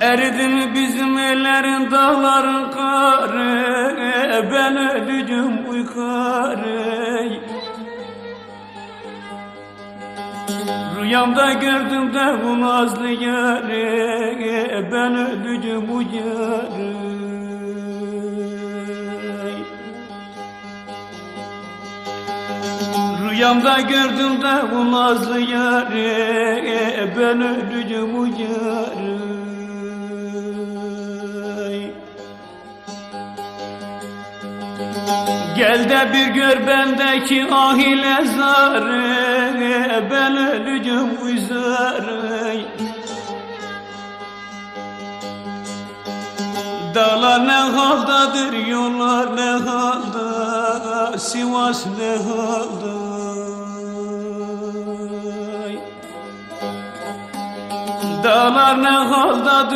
Eridin bizim ellerin dağların karı Ben ölücüm uykarı. Rüyamda gördüm de bu nazlı yarı Ben ölücüm uyarı. Rüyamda gördüm de bu nazlı yarı Ben ölücüm uyarı Gel de bir gör bendeki ahile zarı Ben ölücüm uyzarı Dağlar ne haldadır, yollar ne halda Sivas ne halda Dağlar ne haldadır